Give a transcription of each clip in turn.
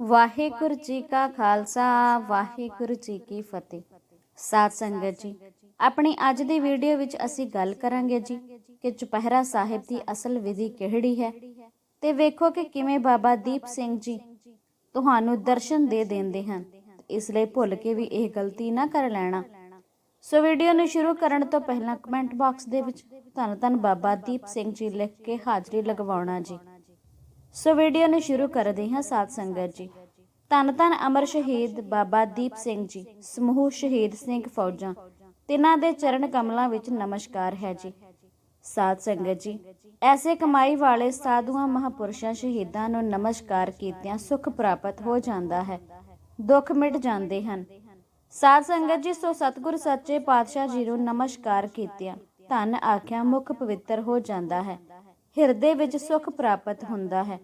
ਵਾਹਿਗੁਰੂ ਜੀ ਕਾ ਖਾਲਸਾ, ਵਾਹਿਗੁਰੂ ਜੀ ਕੀ ਫਤਿਹ। ਸਾਧ ਸੰਗਤ ਜੀ, ਆਪਣੀ ਅੱਜ ਦੀ ਵੀਡੀਓ ਵਿੱਚ ਅਸੀਂ ਗੱਲ ਕਰਾਂਗੇ ਜੀ ਕਿ ਚੁਪਹਿਰਾ ਸਾਹਿਬ ਦੀ ਅਸਲ ਵਿਧੀ ਕਿਹੜੀ ਹੈ ਤੇ ਵੇਖੋ ਕਿ ਕਿਵੇਂ ਬਾਬਾ ਦੀਪ ਸਿੰਘ ਜੀ ਤੁਹਾਨੂੰ ਦਰਸ਼ਨ ਦੇ ਦਿੰਦੇ ਹਨ। ਇਸ ਲਈ ਭੁੱਲ ਕੇ ਵੀ ਇਹ ਗਲਤੀ ਨਾ ਕਰ ਲੈਣਾ। ਸੋ ਵੀਡੀਓ ਨੂੰ ਸ਼ੁਰੂ ਕਰਨ ਤੋਂ ਪਹਿਲਾਂ ਕਮੈਂਟ ਬਾਕਸ ਦੇ ਵਿੱਚ ਧੰਨ ਧੰਨ ਬਾਬਾ ਦੀਪ ਸਿੰਘ ਜੀ ਲਿਖ ਕੇ ਹਾਜ਼ਰੀ ਲਗਵਾਉਣਾ ਜੀ। ਸੋ ਵੀਡੀਓ ਨੂੰ ਸ਼ੁਰੂ ਕਰਦੇ ਹਾਂ ਸਾਧ ਸੰਗਤ ਜੀ। ਧੰਨ ਧੰਨ ਅਮਰ ਸ਼ਹੀਦ ਬਾਬਾ ਦੀਪ ਸਿੰਘ ਜੀ, ਸਮੂਹ ਸ਼ਹੀਦ ਸਿੰਘ ਫੌਜਾਂ, ਤਿਨਾਂ ਦੇ ਚਰਨ ਕਮਲਾਂ ਵਿੱਚ ਨਮਸਕਾਰ ਹੈ ਜੀ। ਸਾਧ ਸੰਗਤ ਜੀ, ਐਸੇ ਕਮਾਈ ਵਾਲੇ ਸਾਧੂਆਂ ਮਹਾਪੁਰਸ਼ਾਂ ਸ਼ਹੀਦਾਂ ਨੂੰ ਨਮਸਕਾਰ ਕੀਤਿਆਂ ਸੁਖ ਪ੍ਰਾਪਤ ਹੋ ਜਾਂਦਾ ਹੈ, ਦੁੱਖ ਮਿਟ ਜਾਂਦੇ ਹਨ। ਸਾਧ ਸੰਗਤ ਜੀ, ਸੋ ਸਤਿਗੁਰ ਸੱਚੇ ਪਾਤਸ਼ਾਹ ਜੀ ਨੂੰ ਨਮਸਕਾਰ ਕੀਤਿਆਂ ਧੰਨ ਆਖਿਆ ਮੁਖ ਪਵਿੱਤਰ ਹੋ ਜਾਂਦਾ ਹੈ। ਹਿਰਦੇ ਵਿੱਚ ਸੁਖ ਪ੍ਰਾਪਤ ਹੁੰਦਾ ਹੈ।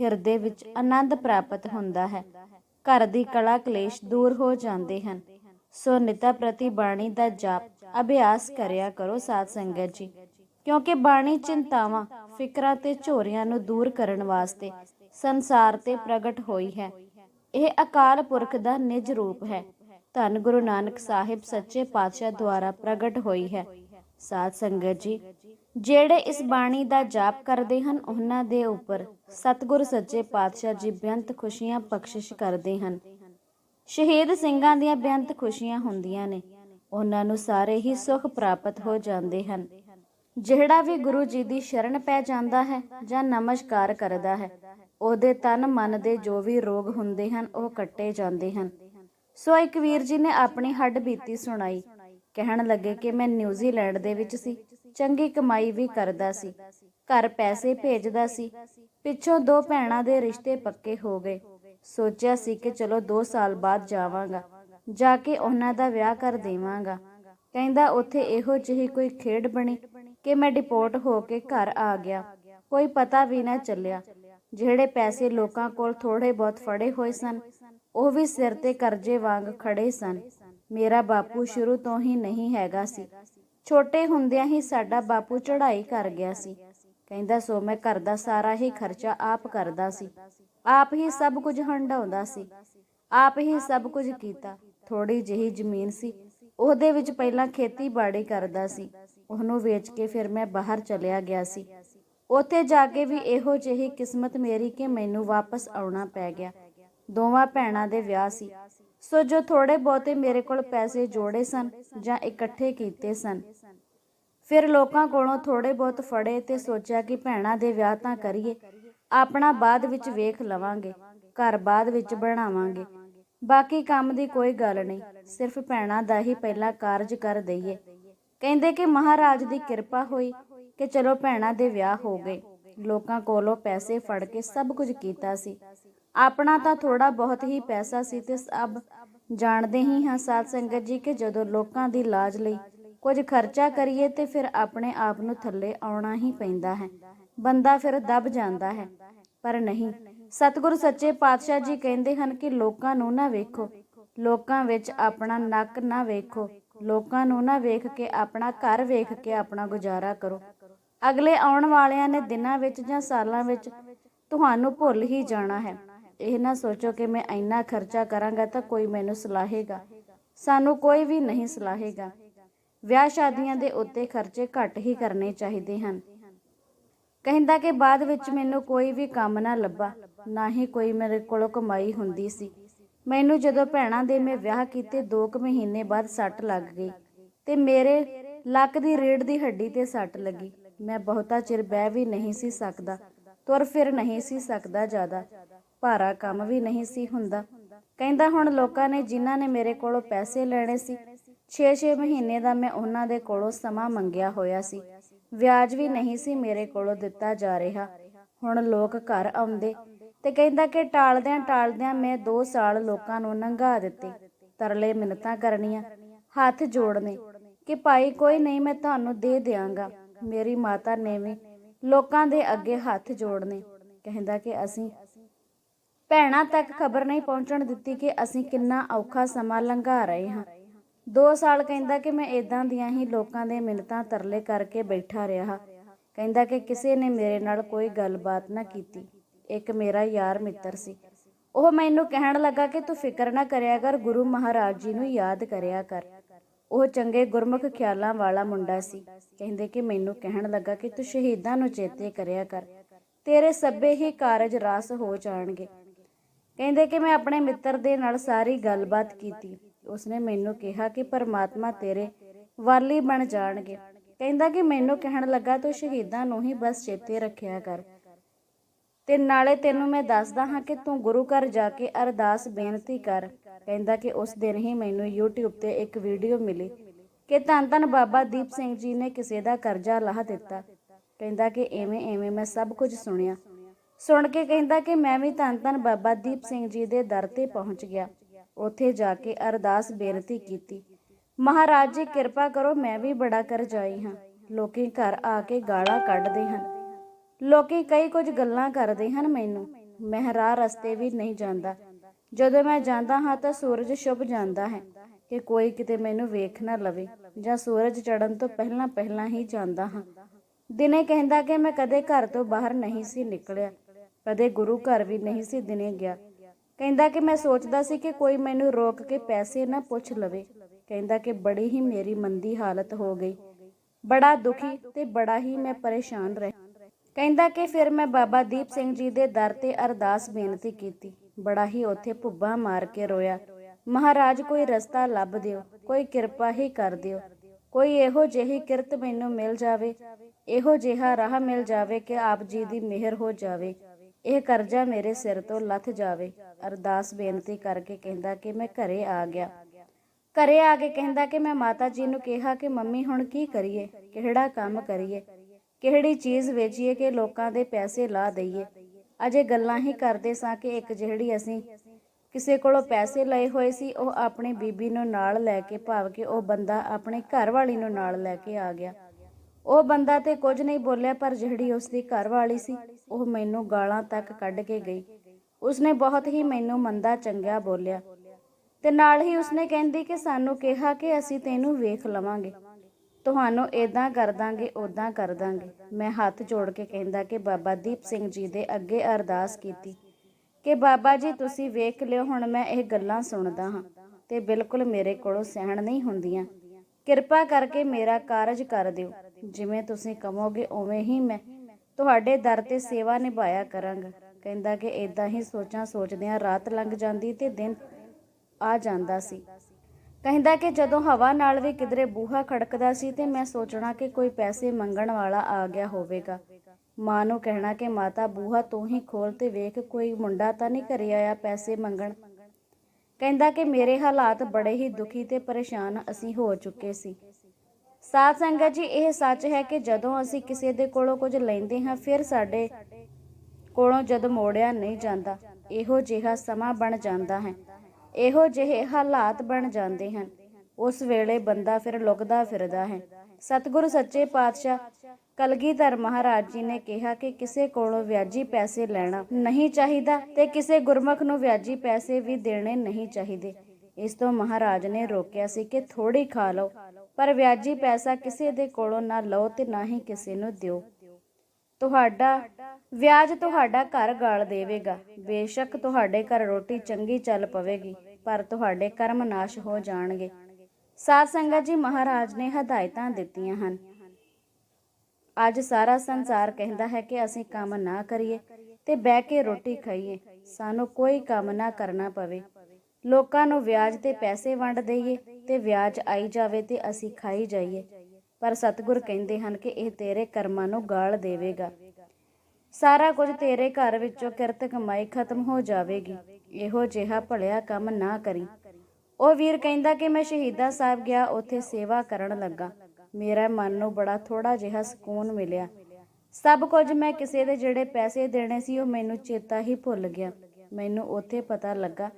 ਹਿਰਦੇ ਵਿੱਚ ਆਨੰਦ ਪ੍ਰਾਪਤ ਹੁੰਦਾ ਹੈ। ਘਰ ਦੀ ਕਲਾ ਕਲੇਸ਼ ਦੂਰ ਹੋ ਜਾਂਦੇ ਹਨ। ਸੋ ਨਿਤਾ ਪ੍ਰਤੀ ਬਾਣੀ ਦਾ ਜਾਪ, ਅਭਿਆਸ ਕਰਿਆ ਕਰੋ ਸਾਧ ਸੰਗਤ ਜੀ। ਕਿਉਂਕਿ ਬਾਣੀ ਚਿੰਤਾਵਾਂ, ਫਿਕਰਾਂ ਤੇ ਝੋਰੀਆਂ ਨੂੰ ਦੂਰ ਕਰਨ ਵਾਸਤੇ ਸੰਸਾਰ ਤੇ ਪ੍ਰਗਟ ਹੋਈ ਹੈ। ਇਹ ਅਕਾਲ ਪੁਰਖ ਦਾ ਨਿਜ ਰੂਪ ਹੈ। ਧੰਨ ਗੁਰੂ ਨਾਨਕ ਸਾਹਿਬ ਸੱਚੇ ਪਾਤਸ਼ਾਹ ਦੁਆਰਾ ਪ੍ਰਗਟ ਹੋਈ ਹੈ। ਸਾਧ ਸੰਗਤ ਜੀ ਜਿਹੜੇ ਇਸ ਬਾਣੀ ਦਾ ਜਾਪ ਕਰਦੇ ਹਨ, ਉਹਨਾਂ ਦੇ ਉੱਪਰ ਸਤਿਗੁਰ ਸੱਚੇ ਪਾਤਸ਼ਾਹ ਜੀ ਬੇਅੰਤ ਖੁਸ਼ੀਆਂ ਬਖਸ਼ਿਸ਼ ਕਰਦੇ ਹਨ। ਸ਼ਹੀਦ ਸਿੰਘਾਂ ਦੀਆਂ ਬੇਅੰਤ ਖੁਸ਼ੀਆਂ ਹੁੰਦੀਆਂ ਨੇ। ਉਹਨਾਂ ਨੂੰ ਸਾਰੇ ਹੀ ਸੁਖ ਪ੍ਰਾਪਤ ਹੋ ਜਾਂਦੇ ਹਨ। ਜਿਹੜਾ ਵੀ ਗੁਰੂ ਜੀ ਦੀ ਸ਼ਰਨ ਪੈ ਜਾਂਦਾ ਹੈ ਜਾਂ ਨਮਸਕਾਰ ਕਰਦਾ ਹੈ, ਉਹਦੇ ਤਨ ਮਨ ਦੇ ਜੋ ਵੀ ਰੋਗ ਹੁੰਦੇ ਹਨ, ਉਹ ਕੱਟੇ ਜਾਂਦੇ ਹਨ। ਸੋ ਇੱਕ ਵੀਰ ਜੀ ਨੇ ਆਪਣੀ ਹੱਡ ਬੀਤੀ ਸੁਣਾਈ। ਕਹਿਣ ਲੱਗੇ ਕਿ ਮੈਂ ਨਿਊਜ਼ੀਲੈਂਡ ਦੇ ਵਿੱਚ ਸੀ। ਚੰਗੀ ਕਮਾਈ ਵੀ ਕਰਦਾ ਸੀ। ਘਰ ਪੈਸੇ ਭੇਜਦਾ ਸੀ। ਪਿੱਛੋਂ ਦੋ ਭੈਣਾਂ ਦੇ ਰਿਸ਼ਤੇ ਪੱਕੇ ਹੋ ਗਏ। ਸੋਚਿਆ ਸੀ ਕਿ ਚਲੋ 2 ਸਾਲ ਬਾਅਦ ਜਾਵਾਂਗਾ। ਜਾ ਕੇ ਉਹਨਾਂ ਦਾ ਵਿਆਹ ਕਰ ਦੇਵਾਂਗਾ। ਕਹਿੰਦਾ ਉੱਥੇ ਇਹੋ ਜਿਹੀ ਕੋਈ ਖੇਡ ਬਣੀ ਕਿ ਮੈਂ ਡਿਪੋਰਟ ਹੋ ਕੇ ਘਰ ਆ ਗਿਆ। ਕੋਈ ਪਤਾ ਵੀ ਨਾ ਚੱਲਿਆ। ਜਿਹੜੇ ਪੈਸੇ ਲੋਕਾਂ ਕੋਲ ਥੋੜੇ ਬਹੁਤ ਫੜੇ ਹੋਏ ਸਨ, ਉਹ ਵੀ ਸਿਰ ਤੇ ਕਰਜ਼ੇ ਵਾਂਗ ਖੜੇ ਸਨ। ਮੇਰਾ ਬਾਪੂ ਸ਼ੁਰੂ ਤੋਂ ਹੀ ਨਹੀਂ ਹੈਗਾ ਸੀ। ਛੋਟੇ ਹੁੰਦਿਆਂ ਹੀ ਸਾਡਾ ਬਾਪੂ ਚੜ੍ਹਾਈ ਕਰ ਗਿਆ ਸੀ। ਕਹਿੰਦਾ, ਸੋ ਮੈਂ ਘਰ ਦਾ ਸਾਰਾ ਹੀ ਖਰਚਾ ਆਪ ਕਰਦਾ ਸੀ। ਆਪ ਹੀ ਸਭ ਕੁਝ ਹੰਡਾਉਂਦਾ ਸੀ। ਆਪ ਹੀ ਸਭ ਕੁਝ ਕੀਤਾ। ਥੋੜੀ ਜਿਹੀ ਜ਼ਮੀਨ ਸੀ। ਉਹਦੇ ਵਿੱਚ ਪਹਿਲਾਂ ਖੇਤੀਬਾੜੀ ਕਰਦਾ ਸੀ। ਉਹਨੂੰ ਵੇਚ ਕੇ ਫਿਰ ਮੈਂ ਬਾਹਰ ਚਲਿਆ ਗਿਆ ਸੀ। ਉੱਥੇ ਜਾ ਕੇ ਵੀ ਇਹੋ ਜਿਹੀ ਕਿਸਮਤ ਮੇਰੀ ਕਿ ਮੈਨੂੰ ਵਾਪਸ ਆਉਣਾ ਪੈ ਗਿਆ। ਦੋਵਾਂ ਭੈਣਾਂ ਦੇ ਵਿਆਹ ਸੀ। ਸੋ ਜੋ ਥੋੜੇ ਬਹੁਤੇ ਮੇਰੇ ਕੋਲ ਪੈਸੇ ਜੋੜੇ ਸਨ ਜਾਂ ਇਕੱਠੇ ਕੀਤੇ ਸਨ ਫਿਰ ਲੋਕਾਂ ਕੋਲੋਂ ਥੋੜੇ ਬਹੁਤ ਫੜੇ ਤੇ ਸੋਚਿਆ ਕਿ ਭੈਣਾਂ ਦੇ ਵਿਆਹ ਤਾਂ ਕਰੀਏ। ਆਪਣਾ ਬਾਅਦ ਵਿੱਚ ਵੇਖ ਲਵਾਂਗੇ, ਘਰ ਬਾਅਦ ਵਿੱਚ ਬਣਾਵਾਂਗੇ। ਬਾਕੀ ਕੰਮ ਦੀ ਕੋਈ ਗੱਲ ਨਹੀਂ, ਸਿਰਫ ਭੈਣਾਂ ਦਾ ਹੀ ਪਹਿਲਾ ਕਾਰਜ ਕਰ ਦਈਏ। ਕਹਿੰਦੇ ਕਿ ਮਹਾਰਾਜ ਦੀ ਕਿਰਪਾ ਹੋਈ ਕਿ ਚਲੋ ਭੈਣਾਂ ਦੇ ਵਿਆਹ ਹੋ ਗਏ। ਲੋਕਾਂ ਕੋਲੋਂ ਪੈਸੇ ਫੜ ਕੇ ਸਭ ਕੁਝ ਕੀਤਾ ਸੀ। ਆਪਣਾ ਤਾਂ ਥੋੜਾ ਬਹੁਤ ਹੀ ਪੈਸਾ ਸੀ ਤੇ ਸਭ ਜਾਣਦੇ ਹੀ ਹਾਂ ਸਾਧ ਸੰਗਤ ਜੀ ਕਿ ਜਦੋਂ ਲੋਕਾਂ ਦੀ ਲਾਜ ਲਈ ਕੁਝ ਖਰਚਾ ਕਰੀਏ ਤੇ ਫਿਰ ਆਪਣੇ ਆਪ ਨੂੰ ਥੱਲੇ ਆਉਣਾ ਹੀ ਪੈਂਦਾ ਹੈ। ਬੰਦਾ ਫਿਰ ਦਬ ਜਾਂਦਾ ਹੈ। ਪਰ ਨਹੀਂ, ਸਤਿਗੁਰੂ ਸੱਚੇ ਪਾਤਸ਼ਾਹ ਜੀ ਕਹਿੰਦੇ ਹਨ ਕਿ ਲੋਕਾਂ ਨੂੰ ਨਾ ਵੇਖੋ। ਲੋਕਾਂ ਵਿੱਚ ਆਪਣਾ ਨੱਕ ਨਾ ਵੇਖੋ। ਲੋਕਾਂ ਨੂੰ ਨਾ ਵੇਖ ਕੇ ਆਪਣਾ ਘਰ ਵੇਖ ਕੇ ਆਪਣਾ ਗੁਜ਼ਾਰਾ ਕਰੋ। ਅਗਲੇ ਆਉਣ ਵਾਲਿਆਂ ਨੇ ਦਿਨਾਂ ਵਿੱਚ ਜਾਂ ਸਾਲਾਂ ਵਿੱਚ ਤੁਹਾਨੂੰ ਭੁੱਲ ਹੀ ਜਾਣਾ ਹੈ। ਇਹ ਨਾ ਸੋਚੋ ਕਿ ਮੈਂ ਇੰਨਾ ਖਰਚਾ ਕਰਾਂਗਾ ਤਾਂ ਕੋਈ ਮੈਨੂੰ ਸਲਾਹੇਗਾ। ਸਾਨੂੰ ਕੋਈ ਵੀ ਨਹੀਂ ਸਲਾਹੇਗਾ। ਵਿਆਹ ਸ਼ਾਦੀਆਂ ਦੇ ਉੱਤੇ ਖਰਚੇ ਘੱਟ ਹੀ ਕਰਨੇ ਚਾਹੀਦੇ ਹਨ। ਕਹਿੰਦਾ ਕਿ ਬਾਅਦ ਵਿੱਚ ਮੈਨੂੰ ਕੋਈ ਵੀ ਕੰਮ ਨਾ ਲੱਭਾ, ਨਾ ਹੀ ਕੋਈ ਮੇਰੇ ਕੋਲੋਂ ਕਮਾਈ ਹੁੰਦੀ ਸੀ। ਮੈਨੂੰ ਜਦੋਂ ਭੈਣਾਂ ਦੇ ਮੈਂ ਵਿਆਹ ਕੀਤੇ 2 ਕੁ ਮਹੀਨੇ ਬਾਅਦ ਸੱਟ ਲੱਗ ਗਈ ਤੇ ਮੇਰੇ ਲੱਕ ਦੀ ਰੀੜ ਦੀ ਹੱਡੀ ਤੇ ਸੱਟ ਲੱਗੀ। ਮੈਂ ਬਹੁਤਾ ਚਿਰ ਬਹਿ ਵੀ ਨਹੀਂ ਸੀ ਸਕਦਾ, ਤੁਰ ਫਿਰ ਨਹੀਂ ਸੀ ਸਕਦਾ ਜ਼ਿਆਦਾ, ਭਾਰਾ ਕੰਮ ਵੀ ਨਹੀਂ ਸੀ ਹੁੰਦਾ। ਕਹਿੰਦਾ ਹੁਣ ਲੋਕਾਂ ਨੇ ਜਿਨ੍ਹਾਂ ਨੇ ਮੇਰੇ ਕੋਲੋਂ ਪੈਸੇ ਲੈਣੇ ਸੀ 6-6 ਮਹੀਨੇ ਦਾ ਮੈਂ ਉਹਨਾਂ ਦੇ ਕੋਲੋਂ ਸਮਾਂ ਮੰਗਿਆ ਹੋਇਆ ਸੀ। ਵਿਆਜ ਵੀ ਨਹੀਂ ਸੀ ਮੇਰੇ ਕੋਲੋਂ ਦਿੱਤਾ ਜਾ ਰਿਹਾ। ਹੁਣ ਲੋਕ ਘਰ ਆਉਂਦੇ ਤੇ ਕਹਿੰਦਾ ਕਿ ਟਾਲਦਿਆਂ ਟਾਲਦਿਆਂ ਮੈਂ 2 ਸਾਲ ਲੋਕਾਂ ਨੂੰ ਨੰਗਾ ਦਿੱਤੇ, ਤਰਲੇ ਮਿੰਨਤਾਂ ਕਰਨੀਆਂ, ਹੱਥ ਜੋੜਨੇ ਕਿ ਭਾਈ ਕੋਈ ਨਹੀਂ ਮੈਂ ਤੁਹਾਨੂੰ ਦੇ ਦਿਆਂਗਾ। ਮੇਰੀ ਮਾਤਾ ਨੇ ਵੀ ਲੋਕਾਂ ਦੇ ਅੱਗੇ ਹੱਥ ਜੋੜਨੇ, ਕਹਿੰਦਾ ਕਿ ਅਸੀਂ ਭੈਣਾਂ ਤੱਕ ਖਬਰ ਨਹੀਂ ਪਹੁੰਚਣ ਦਿੱਤੀ ਕਿ ਅਸੀਂ ਕਿੰਨਾ ਔਖਾ ਸਮਾਂ ਲੰਘਾ ਰਹੇ ਹਾਂ। 2 ਸਾਲ ਕਹਿੰਦਾ ਕਿ ਮੈਂ ਇਦਾਂ ਦੀਆਂ ਹੀ ਲੋਕਾਂ ਦੇ ਮਿੰਨਤਾਂ ਤਰਲੇ ਕਰਕੇ ਬੈਠਾ ਰਿਹਾ ਕਹਿੰਦਾ ਕਿ ਕਿਸੇ ਨੇ ਮੇਰੇ ਨਾਲ ਕੋਈ ਗੱਲਬਾਤ ਨਾ ਕੀਤੀ। ਇੱਕ ਮੇਰਾ ਯਾਰ ਮਿੱਤਰ ਸੀ। ਉਹ ਮੈਨੂੰ ਕਹਿਣ ਲੱਗਾ ਕਿ ਤੂੰ ਫਿਕਰ ਨਾ ਕਰਿਆ ਕਰ, ਗੁਰੂ ਮਹਾਰਾਜ ਜੀ ਨੂੰ ਯਾਦ ਕਰਿਆ ਕਰ। ਉਹ ਚੰਗੇ ਗੁਰਮੁਖ ਖਿਆਲਾਂ ਵਾਲਾ ਮੁੰਡਾ ਸੀ। ਕਹਿੰਦੇ ਕਿ ਮੈਨੂੰ ਕਹਿਣ ਲੱਗਾ ਕਿ ਤੂੰ ਸ਼ਹੀਦਾਂ ਨੂੰ ਚੇਤੇ ਕਰਿਆ ਕਰ। ਤੇਰੇ ਸੱਬੇ ਹੀ ਕਾਰਜ ਰਾਸ ਹੋ ਜਾਣਗੇ। ਕਹਿੰਦੇ ਕਿ ਮੈਂ ਆਪਣੇ ਮਿੱਤਰ ਦੇ ਨਾਲ ਸਾਰੀ ਗੱਲਬਾਤ ਕੀਤੀ। ਉਸਨੇ ਮੈਨੂੰ ਕਿਹਾ ਕਿ ਪਰਮਾਤਮਾ ਤੇਰੇ ਵਾਲੀ ਬਣ ਜਾਣਗੇ। ਕਹਿੰਦਾ ਕਿ ਮੈਨੂੰ ਕਹਿਣ ਲੱਗਾ, ਤੂੰ ਸ਼ਹੀਦਾਂ ਨੂੰ ਹੀ ਬਸ ਚੇਤੇ ਰੱਖਿਆ ਕਰ। ਤੇ ਨਾਲੇ ਤੈਨੂੰ ਮੈਂ ਦੱਸਦਾ ਹਾਂ ਕਿ ਤੂੰ ਗੁਰੂ ਘਰ ਜਾ ਕੇ ਅਰਦਾਸ ਬੇਨਤੀ ਕਰ। ਕਹਿੰਦਾ ਕਿ ਉਸ ਦਿਨ ਹੀ ਮੈਨੂੰ YouTube ਤੇ ਇੱਕ ਵੀਡੀਓ ਮਿਲੀ ਕਿ ਧੰਨ ਧੰਨ ਬਾਬਾ ਦੀਪ ਸਿੰਘ ਜੀ ਨੇ ਕਿਸੇ ਦਾ ਕਰਜ਼ਾ ਲਾਹ ਦਿੱਤਾ। ਕਹਿੰਦਾ ਕਿ ਐਵੇਂ ਐਵੇਂ ਮੈਂ ਸਭ ਕੁਝ ਸੁਣਿਆ। ਸੁਣ ਕੇ ਕਹਿੰਦਾ ਕਿ ਮੈਂ ਵੀ ਧੰਨ ਧੰਨ ਬਾਬਾ ਦੀਪ ਸਿੰਘ ਜੀ ਦੇ ਦਰ ਤੇ ਪਹੁੰਚ ਗਿਆ। ਉੱਥੇ ਜਾ ਕੇ ਅਰਦਾਸ ਬੇਨਤੀ ਕੀਤੀ। ਮਹਾਰਾਜ ਜੀ, ਕਿਰਪਾ ਕਰੋ, ਮੈਂ ਵੀ ਬੜਾ ਕਰਜ਼ਾਈ ਹਾਂ। ਲੋਕੀ ਘਰ ਆ ਕੇ ਗਾਲਾਂ ਕੱਢਦੇ ਹਨ। ਲੋਕੀ ਕਈ ਕੁਝ ਗੱਲਾਂ ਕਰਦੇ ਹਨ ਮੈਨੂੰ। ਮੈਂ ਰਾਹ ਰਸਤੇ ਵੀ ਨਹੀਂ ਜਾਂਦਾ। ਜਦੋਂ ਮੈਂ ਜਾਂਦਾ ਹਾਂ ਤਾਂ ਸੂਰਜ ਛੁਪ ਜਾਂਦਾ ਹੈ ਕਿ ਕੋਈ ਕਿਤੇ ਮੈਨੂੰ ਵੇਖ ਨਾ ਲਵੇ ਜਾਂ ਸੂਰਜ ਚੜਨ ਤੋਂ ਪਹਿਲਾਂ ਪਹਿਲਾਂ ਹੀ ਜਾਂਦਾ ਹਾਂ। ਦਿਨੇ ਕਹਿੰਦਾ ਕਿ ਮੈਂ ਕਦੇ ਘਰ ਤੋਂ ਬਾਹਰ ਨਹੀਂ ਸੀ ਨਿਕਲਿਆ, ਕਦੇ ਗੁਰੂ ਘਰ ਵੀ ਨਹੀਂ ਸੀ ਦਿਨੇ ਗਿਆ। ਕਹਿੰਦਾ ਕਿ ਮੈਂ ਸੋਚਦਾ ਸੀ ਕਿ ਕੋਈ ਮੈਨੂੰ ਰੋਕ ਕੇ ਪੈਸੇ ਨਾ ਪੁੱਛ ਲਵੇ। ਕਹਿੰਦਾ ਕਿ ਬੜੀ ਹੀ ਮੇਰੀ ਮੰਦੀ ਹਾਲਤ ਹੋ ਗਈ। ਬੜਾ ਦੁਖੀ ਤੇ ਬੜਾ ਹੀ ਮੈਂ ਪਰੇਸ਼ਾਨ ਰਹਿ। ਕਹਿੰਦਾ ਕਿ ਫਿਰ ਮੈਂ ਬਾਬਾ ਦੀਪ ਸਿੰਘ ਜੀ ਦੇ ਦਰ ਤੇ ਅਰਦਾਸ ਬੇਨਤੀ ਕੀਤੀ। ਬੜਾ ਹੀ ਉੱਥੇ ਭੁੱਬਾ ਮਾਰ ਕੇ ਰੋਇਆ। ਮਹਾਰਾਜ, ਕੋਈ ਰਸਤਾ ਲੱਭ ਦਿਓ, ਕੋਈ ਕਿਰਪਾ ਹੀ ਕਰ ਦਿਓ। ਕੋਈ ਇਹੋ ਜਿਹੀ ਕਿਰਤ ਮੈਨੂੰ ਮਿਲ ਜਾਵੇ, ਇਹੋ ਜਿਹਾ ਰਾਹ ਮਿਲ ਜਾਵੇ ਕਿ ਆਪ ਜੀ ਦੀ ਮਿਹਰ ਹੋ ਜਾਵੇ। ਇਹ ਕਰਜ਼ਾ ਮੇਰੇ ਸਿਰ ਤੋਂ ਲੱਥ ਜਾਵੇ। ਅਰਦਾਸ ਬੇਨਤੀ ਕਰਕੇ ਕਹਿੰਦਾ ਕਿ ਮੈਂ ਘਰੇ ਆ ਗਿਆ। ਘਰੇ ਆ ਕੇ ਕਹਿੰਦਾ ਕਿ ਮੈਂ ਮਾਤਾ ਜੀ ਨੂੰ ਕਿਹਾ ਕਿ ਮੰਮੀ ਹੁਣ ਕੀ ਕਰੀਏ? ਕਿਹੜਾ ਕੰਮ ਕਰੀਏ? ਕਿਹੜੀ ਚੀਜ਼ ਵੇਚੀਏ ਕਿ ਲੋਕਾਂ ਦੇ ਪੈਸੇ ਲਾ ਦਈਏ? ਅਜੇ ਗੱਲਾਂ ਹੀ ਕਰਦੇ ਸਾਂ ਕਿ ਇੱਕ ਜਿਹੜੀ ਅਸੀਂ ਕਿਸੇ ਕੋਲੋਂ ਪੈਸੇ ਲਏ ਹੋਏ ਸੀ, ਉਹ ਆਪਣੀ ਬੀਬੀ ਨੂੰ ਨਾਲ ਲੈ ਕੇ ਭਾਵ ਕਿ ਉਹ ਬੰਦਾ ਆਪਣੇ ਘਰ ਵਾਲੀ ਨੂੰ ਨਾਲ ਲੈ ਕੇ ਆ ਗਿਆ। ਉਹ ਬੰਦਾ ਤੇ ਕੁਝ ਨਹੀਂ ਬੋਲਿਆ, ਪਰ ਜਿਹੜੀ ਉਸ ਦੀ ਘਰ ਵਾਲੀ ਸੀ, ਉਹ ਮੈਨੂੰ ਗਾਲਾਂ ਤੱਕ ਕੱਢ ਕੇ ਗਈ। ਉਸਨੇ ਬਹੁਤ ਹੀ ਮੈਨੂੰ ਮੰਦਾ ਚੰਗਿਆ ਬੋਲਿਆ। ਤੇ ਨਾਲ ਹੀ ਉਸਨੇ ਕਹਿੰਦੀ ਕਿ ਸਾਨੂੰ ਕਿਹਾ ਕਿ ਅਸੀਂ ਤੈਨੂੰ ਵੇਖ ਲਵਾਂਗੇ। ਤੁਹਾਨੂੰ ਇਦਾਂ ਕਰ ਦਾਂਗੇ ਉਦਾਂ ਕਰ ਦਾਂਗੇ। ਮੈਂ ਹੱਥ ਜੋੜ ਕੇ ਕਹਿੰਦਾ ਕਿ ਬਾਬਾ ਦੀਪ ਸਿੰਘ ਜੀ ਦੇ ਅੱਗੇ ਅਰਦਾਸ ਕੀਤੀ ਕਿ ਬਾਬਾ ਜੀ, ਤੁਸੀਂ ਵੇਖ ਲਿਓ, ਹੁਣ ਮੈਂ ਇਹ ਗੱਲਾਂ ਸੁਣਦਾ ਹਾਂ ਤੇ ਬਿਲਕੁਲ ਮੇਰੇ ਕੋਲੋਂ ਸਹਿਣ ਨਹੀਂ ਹੁੰਦੀਆਂ। ਕਿਰਪਾ ਕਰਕੇ ਮੇਰਾ ਕਾਰਜ ਕਰ ਦਿਓ। ਜਿਵੇਂ ਤੁਸੀਂ ਕਹੋਗੇ, ਉਵੇਂ ਹੀ ਮੈਂ ਤੁਹਾਡੇ ਦਰ ਤੇ ਸੇਵਾ ਨਿਭਾਇਆ ਕਰਾਂਗਾ। ਕਹਿੰਦਾ ਕਿ ਇਦਾਂ ਹੀ ਸੋਚਾਂ ਸੋਚਦਿਆਂ ਰਾਤ ਲੰਘ ਜਾਂਦੀ ਤੇ ਦਿਨ ਆ ਜਾਂਦਾ ਸੀ। ਕਹਿੰਦਾ ਕਿ ਜਦੋਂ ਹਵਾ ਨਾਲ ਵੀ ਕਿਧਰੇ ਬੂਹਾ ਖੜਕਦਾ ਸੀ ਤੇ ਮੈਂ ਸੋਚਣਾ ਕਿ ਕੋਈ ਪੈਸੇ ਮੰਗਣ ਵਾਲਾ ਆ ਗਿਆ ਹੋਵੇਗਾ। ਮਾਂ ਨੂੰ ਕਹਿਣਾ ਕਿ ਮਾਤਾ, ਬੂਹਾ ਤੂੰ ਹੀ ਖੋਲ ਤੇ ਵੇਖ, ਕੋਈ ਮੁੰਡਾ ਤਾਂ ਨਹੀਂ ਘਰੇ ਆਇਆ ਪੈਸੇ ਮੰਗਣ। ਕਹਿੰਦਾ ਕਿ ਮੇਰੇ ਹਾਲਾਤ ਬੜੇ ਹੀ ਦੁਖੀ ਤੇ ਪਰੇਸ਼ਾਨ ਅਸੀਂ ਹੋ ਚੁੱਕੇ ਸੀ। ਸਾਧ ਸੰਗਤ ਜੀ, ਇਹ ਸੱਚ ਹੈ ਕਿ ਜਦੋਂ ਅਸੀਂ ਕਿਸੇ ਦੇ ਕੋਲੋਂ ਕੁਝ ਲੈਂਦੇ ਹਾਂ, ਫਿਰ ਸਾਡੇ ਕੋਲੋਂ ਜਦ ਮੋੜਿਆ ਨਹੀਂ ਜਾਂਦਾ। ਇਹੋ ਜਿਹਾ ਸਮਾਂ ਬਣ ਜਾਂਦਾ ਹੈ। ਇਹੋ ਜਿਹੇ ਹਾਲਾਤ ਬਣ ਜਾਂਦੇ ਹਨ। ਉਸ ਵੇਲੇ ਬੰਦਾ ਫਿਰ ਲੁਕਦਾ ਫਿਰਦਾ ਹੈ। ਸਤਿਗੁਰੂ ਸੱਚੇ ਪਾਤਸ਼ਾਹ ਕਲਗੀਧਰ ਮਹਾਰਾਜ ਜੀ ਨੇ ਕਿਹਾ ਕਿ ਕਿਸੇ ਕੋਲੋਂ ਵਿਆਜੀ ਪੈਸੇ ਲੈਣਾ ਨਹੀਂ ਚਾਹੀਦਾ ਤੇ ਕਿਸੇ ਗੁਰਮੁਖ ਨੂੰ ਵਿਆਜੀ ਪੈਸੇ ਵੀ ਦੇਣੇ ਨਹੀਂ ਚਾਹੀਦੇ। ਇਸ ਤੋਂ ਮਹਾਰਾਜ ਨੇ ਰੋਕਿਆ ਸੀ ਕਿ ਥੋੜੀ ਖਾ ਲਓ, ਪਰ ਵਿਆਜੀ ਪੈਸਾ ਕਿਸੇ ਦੇ ਕੋਲੋਂ ਨਾ ਲਓ ਤੇ ਨਾ ਹੀ ਕਿਸੇ ਨੂੰ ਦਿਓ। ਤੁਹਾਡਾ, ਵਿਆਜ ਤੁਹਾਡਾ ਘਰ ਗਾਲ ਦੇਵੇਗਾ। ਬੇਸ਼ੱਕ ਤੁਹਾਡੇ ਘਰ ਰੋਟੀ ਚੰਗੀ ਚੱਲ ਪਵੇਗੀ, ਪਰ ਤੁਹਾਡੇ ਕਰਮ ਨਾਸ਼ ਹੋ ਜਾਣਗੇ। ਸਾਧ ਸੰਗਤ ਜੀ, ਮਹਾਰਾਜ ਨੇ ਹਦਾਇਤਾਂ ਦਿੱਤੀਆਂ ਹਨ। ਅੱਜ ਸਾਰਾ ਸੰਸਾਰ ਕਹਿੰਦਾ ਹੈ ਕਿ ਅਸੀਂ ਕੰਮ ਨਾ ਕਰੀਏ ਤੇ ਬਹਿ ਕੇ ਰੋਟੀ ਖਾਈਏ। ਸਾਨੂੰ ਕੋਈ ਕੰਮ ਨਾ ਕਰਨਾ ਪਵੇ। ਲੋਕਾਂ ਨੂੰ ਵਿਆਜ ਤੇ ਪੈਸੇ ਵੰਡ ਦਈਏ ਤੇ ਵਿਆਜ ਆਈ ਜਾਵੇ ਤੇ ਅਸੀਂ ਖਾਈ ਜਾਈਏ। ਪਰ ਸਤਿਗੁਰ ਕਹਿੰਦੇ ਹਨ ਕਿ ਇਹ ਤੇਰੇ ਕਰਮਾਂ ਨੂੰ ਗਾਲ ਦੇਵੇਗਾ। ਸਾਰਾ ਕੁਝ ਤੇਰੇ ਘਰ ਵਿੱਚੋਂ ਕਿਰਤ ਕਮਾਈ ਖਤਮ ਹੋ ਜਾਵੇਗੀ। ਇਹੋ ਜਿਹਾ ਭਲਿਆ ਕੰਮ ਨਾ ਕਰੀ। ਉਹ ਵੀਰ ਕਹਿੰਦਾ ਕਿ ਮੈਂ ਸ਼ਹੀਦਾ ਸਾਹਿਬ ਗਿਆ, ਉੱਥੇ ਸੇਵਾ ਕਰਨ ਲੱਗਾ। ਮੇਰਾ ਮਨ ਨੂੰ ਬੜਾ ਥੋੜਾ ਜਿਹਾ ਸਕੂਨ ਮਿਲਿਆ। ਸਭ ਕੁਝ ਮੈਂ ਕਿਸੇ ਦੇ ਜਿਹੜੇ ਪੈਸੇ ਦੇਣੇ ਸੀ, ਉਹ ਮੈਨੂੰ ਚੇਤਾ ਹੀ ਭੁੱਲ ਗਿਆ। ਮੈਨੂੰ ਉੱਥੇ ਪਤਾ ਲੱਗਾ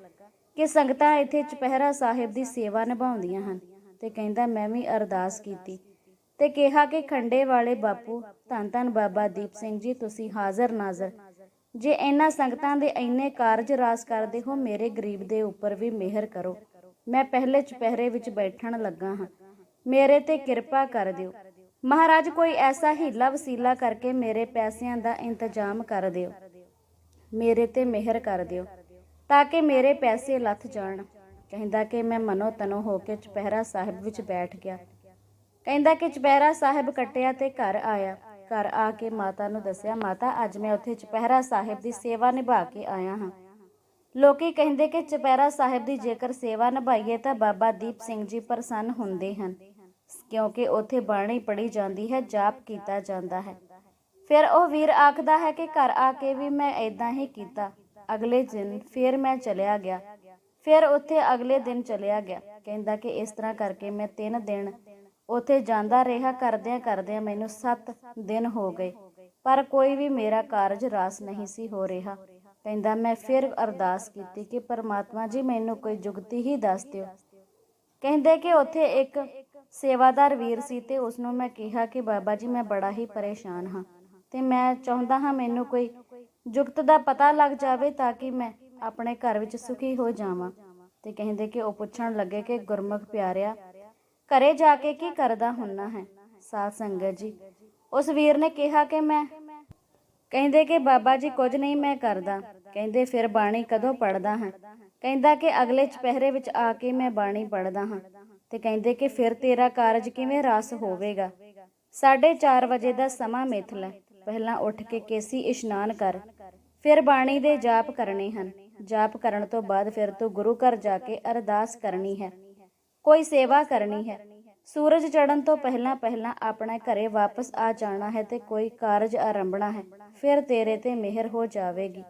ਕਿ ਸੰਗਤਾਂ ਇੱਥੇ ਚਪਹਿਰਾ ਸਾਹਿਬ ਦੀ ਸੇਵਾ ਨਿਭਾਉਂਦੀਆਂ ਹਨ ਤੇ ਕਹਿੰਦਾ, ਮੈਂ ਵੀ ਅਰਦਾਸ ਕੀਤੀ ਤੇ ਕਿਹਾ ਕਿ ਖੰਡੇ ਵਾਲੇ ਬਾਪੂ, ਧੰਨ ਧੰਨ ਬਾਬਾ ਦੀਪ ਸਿੰਘ ਜੀ, ਤੁਸੀਂ ਹਾਜ਼ਰ ਨਾਜ਼ਰ। ਜੇ ਇਹਨਾਂ ਸੰਗਤਾਂ ਦੇ ਇੰਨੇ ਕਾਰਜ ਰਾਸ ਕਰਦੇ ਹੋ, ਮੇਰੇ ਗਰੀਬ ਦੇ ਉੱਪਰ ਵੀ ਮਿਹਰ ਕਰੋ। ਮੈਂ ਪਹਿਲੇ ਚੁਪਹਿਰੇ ਵਿੱਚ ਬੈਠਣ ਲੱਗਾ ਹਾਂ। ਮੇਰੇ ਤੇ ਕਿਰਪਾ ਕਰ ਦਿਓ। ਮਹਾਰਾਜ, ਕੋਈ ਐਸਾ ਹੀਲਾ ਵਸੀਲਾ ਕਰਕੇ ਮੇਰੇ ਪੈਸਿਆਂ ਦਾ ਇੰਤਜ਼ਾਮ ਕਰ ਦਿਓ। ਮੇਰੇ ਤੇ ਮਿਹਰ ਕਰ ਦਿਓ। ਤਾਂ ਕਿ ਮੇਰੇ ਪੈਸੇ ਲੱਥ ਜਾਣ। ਕਹਿੰਦਾ ਕਿ ਮੈਂ ਮਨੋ ਤਨੋ ਹੋ ਕੇ ਚੁਪਹਿਰਾ ਸਾਹਿਬ ਵਿੱਚ ਬੈਠ ਗਿਆ। ਕਹਿੰਦਾ ਕਿ ਚੁਪਹਿਰਾ ਸਾਹਿਬ ਕੱਟਿਆ ਤੇ ਘਰ ਆਇਆ। ਘਰ ਆ ਕੇ ਮਾਤਾ ਨੂੰ ਦੱਸਿਆ, ਮਾਤਾ, ਅੱਜ ਮੈਂ ਉੱਥੇ ਚੁਪਹਿਰਾ ਸਾਹਿਬ ਦੀ ਸੇਵਾ ਨਿਭਾ ਕੇ ਆਇਆ ਹਾਂ। ਲੋਕੀ ਕਹਿੰਦੇ ਕਿ ਚੁਪਹਿਰਾ ਸਾਹਿਬ ਦੀ ਜੇਕਰ ਸੇਵਾ ਨਿਭਾਈਏ ਤਾਂ ਬਾਬਾ ਦੀਪ ਸਿੰਘ ਜੀ ਪ੍ਰਸੰਨ ਹੁੰਦੇ ਹਨ, ਕਿਉਂਕਿ ਉੱਥੇ ਬਾਣੀ ਪੜ੍ਹੀ ਜਾਂਦੀ ਹੈ, ਜਾਪ ਕੀਤਾ ਜਾਂਦਾ ਹੈ। ਫਿਰ ਉਹ ਵੀਰ ਆਖਦਾ ਹੈ ਕਿ ਘਰ ਆ ਕੇ ਵੀ ਮੈਂ ਇਦਾਂ ਹੀ ਕੀਤਾ। ਅਗਲੇ ਦਿਨ ਫਿਰ ਮੈਂ ਚਲਿਆ ਗਿਆ। ਫਿਰ ਉੱਥੇ ਅਗਲੇ ਦਿਨ ਚਲਿਆ ਗਿਆ। ਕਹਿੰਦਾ ਕਿ ਇਸ ਤਰ੍ਹਾਂ ਕਰਕੇ ਮੈਂ 3 ਦਿਨ ਉੱਥੇ ਜਾਂਦਾ ਰਿਹਾ, ਕਰਦਿਆਂ ਕਰਦਿਆਂ ਮੈਨੂੰ 7 ਦਿਨ ਹੋ ਗਏ। ਪਰ ਕੋਈ ਵੀ ਮੇਰਾ ਕਾਰਜ ਰਾਸ ਨਹੀਂ ਸੀ ਹੋ ਰਿਹਾ। ਕਹਿੰਦਾ, ਮੈਂ ਫਿਰ ਅਰਦਾਸ ਕੀਤੀ ਕਿ ਪਰਮਾਤਮਾ ਜੀ ਮੈਨੂੰ ਕੋਈ ਜੁਗਤੀ ਹੀ ਦੱਸ ਦਿਓ। ਕਹਿੰਦੇ ਕਿ ਉੱਥੇ ਇੱਕ ਸੇਵਾਦਾਰ ਵੀਰ ਸੀ ਤੇ ਉਸ ਨੂੰ ਮੈਂ ਕਿਹਾ ਕਿ ਬਾਬਾ ਜੀ, ਮੈਂ ਬੜਾ ਹੀ ਪਰੇਸ਼ਾਨ ਹਾਂ ਤੇ ਮੈਂ ਚਾਹੁੰਦਾ ਹਾਂ ਮੈਨੂੰ ਕੋਈ ਜੁਗਤ ਦਾ ਪਤਾ ਲੱਗ ਜਾਵੇ ਤਾਂ ਕਿ ਮੈਂ ਆਪਣੇ ਘਰ ਵਿੱਚ ਸੁਖੀ ਹੋ ਜਾਵਾਂ। ਤੇ ਕਹਿੰਦੇ ਕਿ ਉਹ ਪੁੱਛਣ ਲੱਗੇ ਕਿ ਗੁਰਮੁਖ ਪਿਆਰਿਆ, ਘਰੇ ਜਾ ਕੇ ਕੀ ਕਰਦਾ ਹੁੰਨਾ ਹੈ? ਸਾਧ ਸੰਗਤ ਜੀ, ਉਸ ਵੀਰ ਨੇ ਕਿਹਾ ਕਿ ਮੈਂ ਕਹਿੰਦੇ ਕਿ ਬਾਬਾ ਜੀ, ਕੁਝ ਨਹੀਂ ਮੈਂ ਕਰਦਾ। ਕਹਿੰਦੇ ਫਿਰ ਬਾਣੀ ਕਦੋਂ ਪੜਦਾ ਹਾਂ? ਕਹਿੰਦਾ ਕਿ ਅਗਲੇ ਚੁਪਹਿਰੇ ਵਿੱਚ ਆ ਕੇ ਮੈਂ ਬਾਣੀ ਪੜਦਾ ਹਾਂ। ਤੇ ਕਹਿੰਦੇ ਕਿ ਫਿਰ ਤੇਰਾ ਕਾਰਜ ਕਿਵੇਂ ਰਸ ਹੋਵੇਗਾ? 4:30 ਵਜੇ ਦਾ ਸਮਾਂ ਮਿਥ ਲੈ ਪਹਿਲਾਂ ਉੱਠ ਕੇ ਕੇਸੀ ਇਸ਼ਨਾਨ ਕਰ, ਫਿਰ ਬਾਣੀ ਦੇ ਜਾਪ ਕਰਨੇ ਹਨ। ਜਾਪ ਕਰਨ ਤੋਂ ਬਾਅਦ ਫਿਰ ਤੂੰ ਗੁਰੂ ਘਰ ਜਾ ਕੇ ਅਰਦਾਸ ਕਰਨੀ ਹੈ। ਕੋਈ ਸੇਵਾ ਕਰਨੀ ਹੈ। ਸੂਰਜ ਚੜ੍ਹਨ ਤੋਂ ਪਹਿਲਾਂ ਪਹਿਲਾਂ ਆਪਣੇ ਘਰੇ ਵਾਪਸ ਆ ਜਾਣਾ ਹੈ ਤੇ ਕੋਈ ਕਾਰਜ ਆਰੰਭਣਾ ਹੈ। ਫਿਰ ਤੇਰੇ ਤੇ ਮਿਹਰ ਹੋ ਜਾਵੇਗੀ।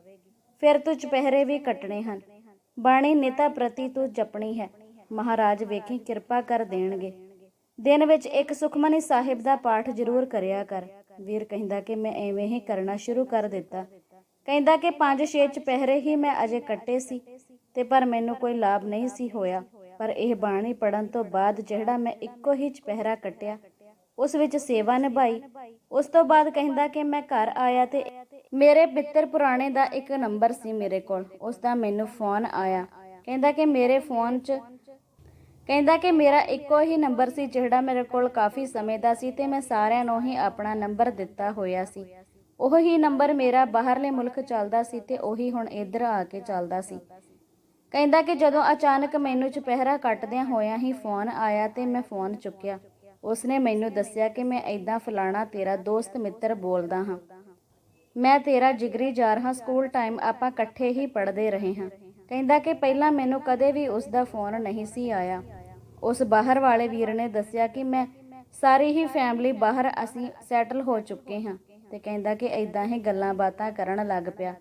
ਫਿਰ ਤੂੰ ਚੁਪਹਿਰੇ ਵੀ ਕੱਟਣੇ ਹਨ। ਬਾਣੀ ਨੇਤਾ ਪ੍ਰਤੀ ਤੂੰ ਜਪਣੀ ਹੈ। ਮਹਾਰਾਜ ਵੇਖੀ ਕਿਰਪਾ ਕਰ ਦੇਣਗੇ। ਦਿਨ ਵਿੱਚ ਇੱਕ ਸੁਖਮਨੀ ਸਾਹਿਬ ਦਾ ਪਾਠ ਜ਼ਰੂਰ ਕਰਿਆ ਕਰ। ਵੀਰ ਕਹਿੰਦਾ ਕਿ ਮੈਂ ਐਵੇਂ ਹੀ ਕਰਨਾ ਸ਼ੁਰੂ ਕਰ ਦਿੱਤਾ। ਕਹਿੰਦਾ ਕਿ 5-6 ਚੁਪਹਿਰੇ ਹੀ ਮੈਂ ਅਜੇ ਕੱਟੇ ਸੀ ਤੇ ਪਰ ਮੈਨੂੰ ਕੋਈ ਲਾਭ ਨਹੀਂ ਸੀ ਹੋਇਆ। ਪਰ ਇਹ ਬਾਣੀ ਪੜਨ ਤੋਂ ਬਾਅਦ ਜਿਹੜਾ ਮੈਂ ਇੱਕੋ ਹੀ ਚੁਪਹਿਰਾ ਕੱਟਿਆ, ਉਸ ਵਿੱਚ ਸੇਵਾ ਨਿਭਾਈ। ਉਸ ਤੋਂ ਬਾਅਦ ਕਹਿੰਦਾ ਕਿ ਮੈਂ ਘਰ ਆਇਆ ਤੇ ਮੇਰੇ ਪਿੱਤਰ ਪੁਰਾਣੇ ਦਾ ਇੱਕ ਨੰਬਰ ਸੀ ਮੇਰੇ ਕੋਲ। ਉਸ ਦਾ ਮੈਨੂੰ ਫੋਨ ਆਇਆ। ਕਹਿੰਦਾ ਕਿ ਮੇਰੇ ਫੋਨ 'ਚ ਕਹਿੰਦਾ ਕਿ ਮੇਰਾ ਇੱਕੋ ਹੀ ਨੰਬਰ ਸੀ ਜਿਹੜਾ ਮੇਰੇ ਕੋਲ ਕਾਫੀ ਸਮੇਂ ਦਾ ਸੀ ਤੇ ਮੈਂ ਸਾਰਿਆਂ ਨੂੰ ਹੀ ਆਪਣਾ ਨੰਬਰ ਦਿੱਤਾ ਹੋਇਆ ਸੀ। ਉਹੀ ਨੰਬਰ ਮੇਰਾ ਬਾਹਰਲੇ ਮੁਲਕ ਚੱਲਦਾ ਸੀ ਤੇ ਉਹੀ ਹੁਣ ਇੱਧਰ ਆ ਕੇ ਚੱਲਦਾ ਸੀ। ਕਹਿੰਦਾ ਕਿ ਜਦੋਂ ਅਚਾਨਕ ਮੈਨੂੰ ਚੁਪਹਿਰਾ ਕੱਟਦਿਆਂ ਹੋਇਆਂ ਹੀ ਫੋਨ ਆਇਆ ਤੇ ਮੈਂ ਫੋਨ ਚੁੱਕਿਆ। ਉਸਨੇ ਮੈਨੂੰ ਦੱਸਿਆ ਕਿ ਮੈਂ ਐਦਾਂ ਫਲਾਣਾ ਤੇਰਾ ਦੋਸਤ ਮਿੱਤਰ ਬੋਲਦਾ ਹਾਂ। ਮੈਂ ਤੇਰਾ ਜਿਗਰੀ ਯਾਰ ਹਾਂ, ਸਕੂਲ ਟਾਈਮ ਆਪਾਂ ਇਕੱਠੇ ਹੀ ਪੜ੍ਹਦੇ ਰਹੇ ਹਾਂ। ਕਹਿੰਦਾ ਕਿ ਪਹਿਲਾਂ ਮੈਨੂੰ ਕਦੇ ਵੀ ਉਸ ਦਾ ਫੋਨ ਨਹੀਂ ਸੀ ਆਇਆ। ਉਸ ਬਾਹਰ ਵਾਲੇ ਵੀਰ ਨੇ ਦੱਸਿਆ ਕਿ ਮੈਂ ਸਾਰੀ ਹੀ ਫੈਮਿਲੀ ਬਾਹਰ ਅਸੀਂ ਸੈਟਲ ਹੋ ਚੁੱਕੇ ਹਾਂ ਤੇ ਕਹਿੰਦਾ ਕਿ ਐਦਾਂ ਹੀ ਗੱਲਾਂ ਬਾਤਾਂ ਕਰਨ ਲੱਗ ਪਿਆ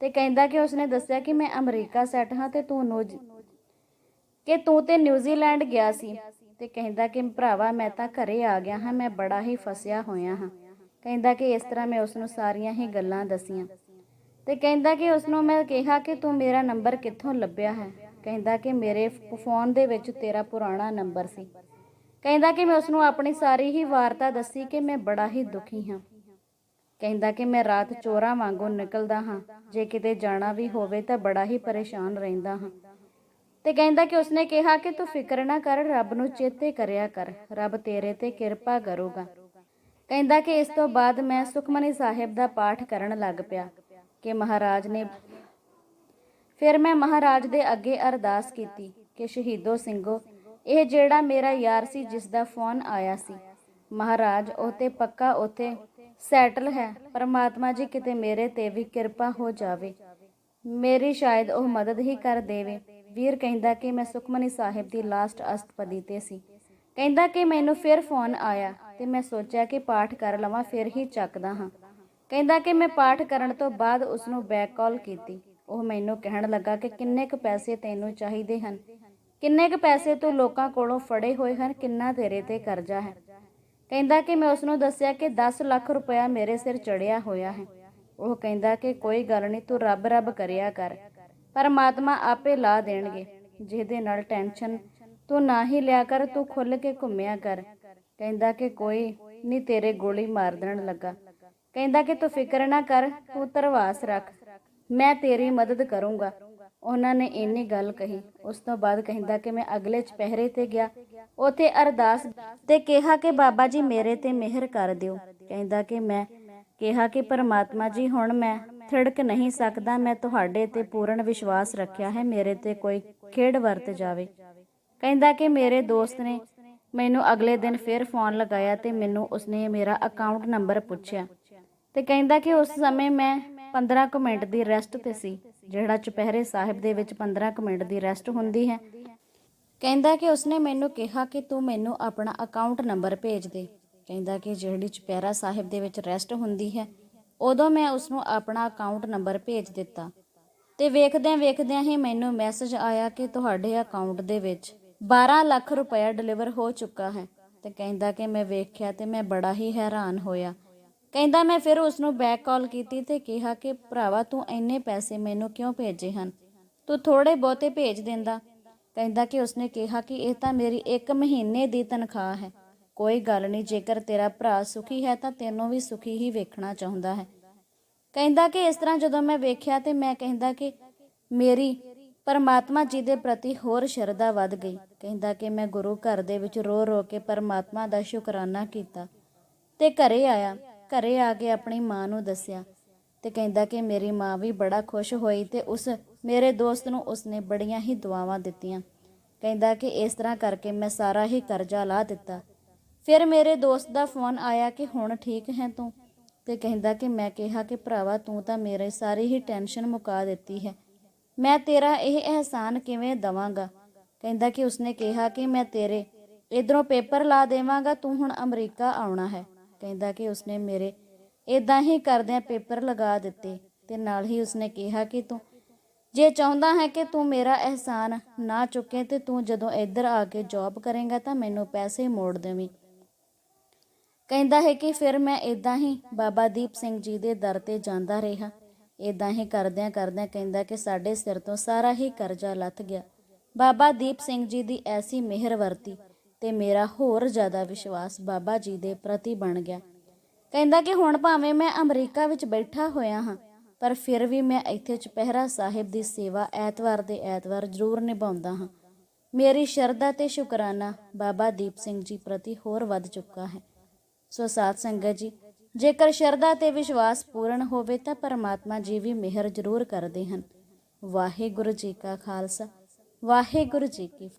ਤੇ ਕਹਿੰਦਾ ਕਿ ਉਸਨੇ ਦੱਸਿਆ ਕਿ ਮੈਂ ਅਮਰੀਕਾ ਸੈਟ ਹਾਂ ਤੇ ਤੂੰ ਨੋਜ ਕਿ ਤੂੰ ਤੇ ਨਿਊਜ਼ੀਲੈਂਡ ਗਿਆ ਸੀ ਤੇ ਕਹਿੰਦਾ ਕਿ ਭਰਾਵਾ ਮੈਂ ਤਾਂ ਘਰੇ ਆ ਗਿਆ ਹਾਂ, ਮੈਂ ਬੜਾ ਹੀ ਫਸਿਆ ਹੋਇਆ ਹਾਂ। ਕਹਿੰਦਾ ਕਿ ਇਸ ਤਰ੍ਹਾਂ ਮੈਂ ਉਸ ਨੂੰ ਸਾਰੀਆਂ ਹੀ ਗੱਲਾਂ ਦਸੀਆਂ ਤੇ ਕਹਿੰਦਾ ਕਿ ਉਸ ਨੂੰ ਮੈਂ ਕਿਹਾ ਕਿ ਤੂੰ ਮੇਰਾ ਨੰਬਰ ਕਿੱਥੋਂ ਲੱਭਿਆ ਹੈ? ਕਹਿੰਦਾ ਕਿ ਮੇਰੇ ਫੋਨ ਦੇ ਵਿੱਚ ਤੇਰਾ ਪੁਰਾਣਾ ਨੰਬਰ ਸੀ। ਕਹਿੰਦਾ ਕਿ ਮੈਂ ਉਸ ਨੂੰ ਆਪਣੀ ਸਾਰੀ ਹੀ ਵਾਰਤਾ ਦੱਸੀ ਕਿ ਮੈਂ ਬੜਾ ਹੀ ਦੁਖੀ ਹਾਂ। ਕਹਿੰਦਾ ਕਿ ਮੈਂ ਰਾਤ ਚੋਰਾਂ ਵਾਂਗੂ ਨਿਕਲਦਾ ਹਾਂ। ਜੇ ਕਿਤੇ ਜਾਣਾ ਵੀ ਹੋਵੇ ਤਾਂ ਬੜਾ ਹੀ ਪਰੇਸ਼ਾਨ ਰਹਿੰਦਾ ਹਾਂ। ਤੇ ਕਹਿੰਦਾ ਕਿ ਉਸਨੇ ਕਿਹਾ ਕਿ ਤੂੰ ਫਿਕਰ ਨਾ ਕਰ, ਰੱਬ ਨੂੰ ਚੇਤੇ ਕਰਿਆ ਕਰ। ਰੱਬ ਤੇਰੇ ਤੇ ਕਿਰਪਾ ਕਰੂਗਾ। ਕਹਿੰਦਾ ਕਿ ਇਸ ਤੋਂ ਬਾਅਦ ਮੈਂ ਸੁਖਮਨੀ ਸਾਹਿਬ ਦਾ ਪਾਠ ਕਰਨ ਲੱਗ ਪਿਆ ਕਿ ਮਹਾਰਾਜ ਨੇ ਫਿਰ ਮੈਂ ਮਹਾਰਾਜ ਦੇ ਅੱਗੇ ਅਰਦਾਸ ਕੀਤੀ ਕਿ ਸ਼ਹੀਦੋ ਸਿੰਘੋ, ਇਹ ਜਿਹੜਾ ਮੇਰਾ ਯਾਰ ਸੀ ਜਿਸ ਦਾ ਫੋਨ ਆਇਆ ਸੀ, ਮਹਾਰਾਜ ਉਹ ਤੇ ਪੱਕਾ ਉਥੇ ਸੈਟਲ ਹੈ, ਪਰਮਾਤਮਾ ਜੀ ਕਿਤੇ ਮੇਰੇ ਤੇ ਵੀ ਕਿਰਪਾ ਹੋ ਜਾਵੇ। ਮੇਰੀ ਸ਼ਾਇਦ ਉਹ ਮਦਦ ਹੀ ਕਰ ਦੇਵੇ। ਵੀਰ ਕਹਿੰਦਾ ਕਿ ਮੈਂ ਸੁਖਮਨੀ ਸਾਹਿਬ ਦੀ ਲਾਸਟ ਅਸਤਪਦੀ ਤੇ ਸੀ। ਕਹਿੰਦਾ ਕਿ ਮੈਨੂੰ ਫਿਰ ਫੋਨ ਆਇਆ ਤੇ ਮੈਂ ਸੋਚਿਆ ਕਿ ਪਾਠ ਕਰ ਲਵਾਂ, ਫਿਰ ਹੀ ਚੱਕਦਾ ਹਾਂ। ਕਹਿੰਦਾ ਕਿ ਮੈਂ ਪਾਠ ਕਰਨ ਤੋਂ ਬਾਅਦ ਉਸ ਨੂੰ ਬੈਕ ਕਾਲ ਕੀਤੀ। ਉਹ ਮੈਨੂੰ ਕਹਿਣ ਲੱਗਾ ਕਿ ਕਿੰਨੇ ਕੁ ਪੈਸੇ ਤੈਨੂੰ ਚਾਹੀਦੇ ਹਨ? ਕਿੰਨੇ ਕੁ ਪੈਸੇ ਤੂੰ ਲੋਕਾਂ ਕੋਲੋਂ ਫੜੇ ਹੋਏ ਹਨ? ਕਿੰਨਾ ਤੇਰੇ ਤੇ ਕਰਜ਼ਾ ਹੈ? ਕਹਿੰਦਾ ਕਿ ਮੈਂ ਉਸ ਨੂੰ ਦੱਸਿਆ ਕਿ 10 ਲੱਖ ਰੁਪਇਆ ਮੇਰੇ ਸਿਰ ਚੜਿਆ ਹੋਇਆ ਹੈ। ਉਹ ਕਹਿੰਦਾ ਕਿ ਕੋਈ ਗੱਲ ਨਹੀਂ, ਤੂੰ ਰੱਬ ਰੱਬ ਕਰਿਆ ਕਰ। ਪਰਮਾਤਮਾ ਆਪੇ ਲਾ ਦੇਣਗੇ। ਜਿਹਦੇ ਨਾਲ ਟੈਨਸ਼ਨ ਤੂੰ ਨਾ ਹੀ ਲਿਆ ਕਰ, ਤੂੰ ਖੁੱਲ ਕੇ ਘੁੰਮਿਆ ਕਰ। ਕਹਿੰਦਾ ਕਿ ਕੋਈ ਨਹੀਂ, ਤੇਰੇ ਗੋਲੀ ਮਾਰ ਦੇਣ ਲੱਗਾ। ਕਹਿੰਦਾ ਕਿ ਤੂੰ ਫਿਕਰ ਨਾ ਕਰ, ਤੂੰ ਤਰਵਾਸ ਰੱਖ। ਮੈਂ ਤੇਰੀ ਮਦਦ ਕਰੂੰਗਾ। ਉਹਨਾਂ ਨੇ ਇੰਨੀ ਗੱਲ ਕਹੀ। ਉਸ ਤੋਂ ਬਾਅਦ ਕਹਿੰਦਾ ਕਿ ਮੈਂ ਅਗਲੇ ਚੁਪਹਿਰੇ ਤੇ ਗਿਆ। ਉਥੇ ਅਰਦਾਸ ਤੇ ਕਿਹਾ ਕਿ ਬਾਬਾ ਜੀ ਮੇਰੇ ਤੇ ਮਿਹਰ ਕਰ ਦਿਓ। ਕਹਿੰਦਾ ਕਿ ਮੈਂ ਕਿਹਾ ਕਿ ਪਰਮਾਤਮਾ ਜੀ, ਹੁਣ ਮੈਂ ਥਿੜਕ ਨਹੀਂ ਸਕਦਾ। ਮੈਂ ਤੁਹਾਡੇ ਤੇ ਪੂਰਨ ਵਿਸ਼ਵਾਸ ਰੱਖਿਆ ਹੈ। ਮੇਰੇ ਤੇ ਕੋਈ ਖੇਡ ਵਰਤ ਜਾਵੇ। ਕਹਿੰਦਾ ਕਿ ਮੇਰੇ ਦੋਸਤ ਨੇ ਮੈਨੂੰ ਅਗਲੇ ਦਿਨ ਫਿਰ ਫੋਨ ਲਗਾਇਆ ਤੇ ਮੈਨੂੰ ਉਸਨੇ ਮੇਰਾ ਅਕਾਊਂਟ ਨੰਬਰ ਪੁੱਛਿਆ। ਤੇ ਕਹਿੰਦਾ ਕਿ ਉਸ ਸਮੇਂ ਮੈਂ 15 ਕੁ ਮਿੰਟ ਦੀ ਰੈਸਟ ਤੇ ਸੀ, ਜਿਹੜਾ ਚੁਪਹਿਰੇ ਸਾਹਿਬ ਦੇ ਵਿੱਚ 15 ਕੁ ਮਿੰਟ ਦੀ ਰੈਸਟ ਹੁੰਦੀ ਹੈ। ਕਹਿੰਦਾ ਕਿ ਉਸਨੇ ਮੈਨੂੰ ਕਿਹਾ ਕਿ ਤੂੰ ਮੈਨੂੰ ਆਪਣਾ ਅਕਾਊਂਟ ਨੰਬਰ ਭੇਜ ਦੇ। ਕਹਿੰਦਾ ਕਿ ਜਿਹੜੀ ਚੁਪਹਿਰਾ ਸਾਹਿਬ ਦੇ ਵਿੱਚ ਰੈਸਟ ਹੁੰਦੀ ਹੈ, ਉਦੋਂ ਮੈਂ ਉਸ ਨੂੰ ਆਪਣਾ ਅਕਾਊਂਟ ਨੰਬਰ ਭੇਜ ਦਿੱਤਾ। ਤੇ ਵੇਖਦਿਆਂ ਵੇਖਦਿਆਂ ਹੀ ਮੈਨੂੰ ਮੈਸੇਜ ਆਇਆ ਕਿ ਤੁਹਾਡੇ ਅਕਾਊਂਟ ਦੇ ਵਿੱਚ 12 ਲੱਖ ਰੁਪਏ ਡਿਲੀਵਰ ਹੋ ਚੁੱਕਾ ਹੈ। ਤੇ ਕਹਿੰਦਾ ਕਿ ਮੈਂ ਵੇਖਿਆ ਤੇ ਮੈਂ ਬੜਾ ਹੀ ਹੈਰਾਨ ਹੋਇਆ। ਕਹਿੰਦਾ, ਮੈਂ ਫਿਰ ਉਸ ਨੂੰ ਬੈਕ ਕਾਲ ਕੀਤੀ ਤੇ ਕਿਹਾ ਕਿ, ਭਰਾਵਾ, ਤੂੰ ਇੰਨੇ ਪੈਸੇ ਮੈਨੂੰ ਕਿਉਂ ਭੇਜੇ ਹਨ? ਤੂੰ ਥੋੜੇ ਬਹੁਤੇ ਭੇਜ ਦਿੰਦਾ। ਕਹਿੰਦਾ ਕਿ ਉਸਨੇ ਕਿਹਾ ਕਿ, ਇਹ ਤਾਂ ਮੇਰੀ 1 ਮਹੀਨੇ ਦੀ ਤਨਖਾਹ ਹੈ। ਕੋਈ ਗੱਲ ਨਹੀਂ, ਜੇਕਰ ਤੇਰਾ ਭਰਾ ਸੁਖੀ ਹੈ ਤਾਂ ਤੈਨੂੰ ਵੀ ਸੁਖੀ ਹੀ ਵੇਖਣਾ ਚਾਹੁੰਦਾ ਹੈ। ਕਹਿੰਦਾ ਕਿ ਇਸ ਤਰ੍ਹਾਂ ਜਦੋਂ ਮੈਂ ਵੇਖਿਆ ਤੇ ਮੈਂ ਕਹਿੰਦਾ ਕਿ, ਮੇਰੀ ਪਰਮਾਤਮਾ ਜੀ ਦੇ ਪ੍ਰਤੀ ਹੋਰ ਸ਼ਰਧਾ ਵੱਧ ਗਈ। ਕਹਿੰਦਾ ਕਿ ਮੈਂ ਗੁਰੂ ਘਰ ਦੇ ਵਿੱਚ ਰੋ ਰੋ ਕੇ ਪਰਮਾਤਮਾ ਦਾ ਸ਼ੁਕਰਾਨਾ ਕੀਤਾ ਤੇ ਘਰੇ ਆਇਆ। ਘਰੇ ਆ ਕੇ ਆਪਣੀ ਮਾਂ ਨੂੰ ਦੱਸਿਆ ਤੇ ਕਹਿੰਦਾ ਕਿ ਮੇਰੀ ਮਾਂ ਵੀ ਬੜਾ ਖੁਸ਼ ਹੋਈ ਤੇ ਉਸ, ਮੇਰੇ ਦੋਸਤ ਨੂੰ ਉਸਨੇ ਬੜੀਆਂ ਹੀ ਦੁਆਵਾਂ ਦਿੱਤੀਆਂ। ਕਹਿੰਦਾ ਕਿ ਇਸ ਤਰ੍ਹਾਂ ਕਰਕੇ ਮੈਂ ਸਾਰਾ ਹੀ ਕਰਜ਼ਾ ਲਾ ਦਿੱਤਾ। ਫਿਰ ਮੇਰੇ ਦੋਸਤ ਦਾ ਫੋਨ ਆਇਆ ਕਿ ਹੁਣ ਠੀਕ ਹੈ ਤੂੰ? ਤੇ ਕਹਿੰਦਾ ਕਿ ਮੈਂ ਕਿਹਾ ਕਿ ਭਰਾਵਾ ਤੂੰ ਤਾਂ ਮੇਰੇ ਸਾਰੀ ਹੀ ਟੈਨਸ਼ਨ ਮੁਕਾ ਦਿੱਤੀ ਹੈ। ਮੈਂ ਤੇਰਾ ਇਹ ਅਹਿਸਾਨ ਕਿਵੇਂ ਦਵਾਂਗਾ? ਕਹਿੰਦਾ ਕਿ ਉਸਨੇ ਕਿਹਾ ਕਿ ਮੈਂ ਤੇਰੇ ਇਧਰੋਂ ਪੇਪਰ ਲਾ ਦੇਵਾਂਗਾ, ਤੂੰ ਹੁਣ ਅਮਰੀਕਾ ਆਉਣਾ ਹੈ। ਕਹਿੰਦਾ ਕਿ ਉਸਨੇ ਮੇਰੇ ਇਦਾਂ ਹੀ ਕਰਦਿਆਂ ਪੇਪਰ ਲਗਾ ਦਿੱਤੇ ਤੇ ਨਾਲ ਹੀ ਉਸਨੇ ਕਿਹਾ ਕਿ ਤੂੰ, ਜੇ ਚਾਹੁੰਦਾ ਹੈ ਕਿ ਤੂੰ ਮੇਰਾ ਅਹਿਸਾਨ ਨਾ ਚੁੱਕੇ ਤੇ ਤੂੰ ਜਦੋਂ ਇੱਧਰ ਆ ਕੇ ਜੌਬ ਕਰੇਗਾ ਤਾਂ ਮੈਨੂੰ ਪੈਸੇ ਮੋੜ ਦੇਵੀਂ। ਕਹਿੰਦਾ ਹੈ ਕਿ ਫਿਰ ਮੈਂ ਇਦਾਂ ਹੀ ਬਾਬਾ ਦੀਪ ਸਿੰਘ ਜੀ ਦੇ ਦਰ ਤੇ ਜਾਂਦਾ ਰਿਹਾ। ਇਦਾਂ ਹੀ ਕਰਦਿਆਂ ਕਰਦਿਆਂ ਕਹਿੰਦਾ ਕਿ ਸਾਡੇ ਸਿਰ ਤੋਂ ਸਾਰਾ ਹੀ ਕਰਜ਼ਾ ਲੱਥ ਗਿਆ। ਬਾਬਾ ਦੀਪ ਸਿੰਘ ਜੀ ਦੀ ਐਸੀ ਮਿਹਰ ਵਰਤੀ ਤੇ ਮੇਰਾ ਹੋਰ ਜ਼ਿਆਦਾ ਵਿਸ਼ਵਾਸ ਬਾਬਾ ਜੀ ਦੇ ਪ੍ਰਤੀ ਬਣ ਗਿਆ। ਕਹਿੰਦਾ ਕਿ ਹੁਣ ਭਾਵੇਂ ਮੈਂ ਅਮਰੀਕਾ ਵਿੱਚ ਬੈਠਾ ਹੋਇਆ ਹਾਂ, ਪਰ ਫਿਰ ਵੀ ਮੈਂ ਇੱਥੇ ਚੁਪਹਿਰਾ ਸਾਹਿਬ ਦੀ ਸੇਵਾ ਐਤਵਾਰ ਦੇ ਐਤਵਾਰ ਜ਼ਰੂਰ ਨਿਭਾਉਂਦਾ ਹਾਂ। ਮੇਰੀ ਸ਼ਰਧਾ ਤੇ ਸ਼ੁਕਰਾਨਾ ਬਾਬਾ ਦੀਪ ਸਿੰਘ ਜੀ ਪ੍ਰਤੀ ਹੋਰ ਵੱਧ ਚੁੱਕਾ ਹੈ। ਸੋ ਸਾਧ ਸੰਗਤ ਜੀ, ਜੇਕਰ ਸ਼ਰਧਾ ਤੇ ਵਿਸ਼ਵਾਸ ਪੂਰਨ ਹੋਵੇ ਤਾਂ ਪਰਮਾਤਮਾ ਜੀ ਵੀ ਮਿਹਰ ਜ਼ਰੂਰ ਕਰਦੇ ਹਨ। ਵਾਹਿਗੁਰੂ ਜੀ ਕਾ ਖਾਲਸਾ, ਵਾਹਿਗੁਰੂ ਜੀ ਕੀ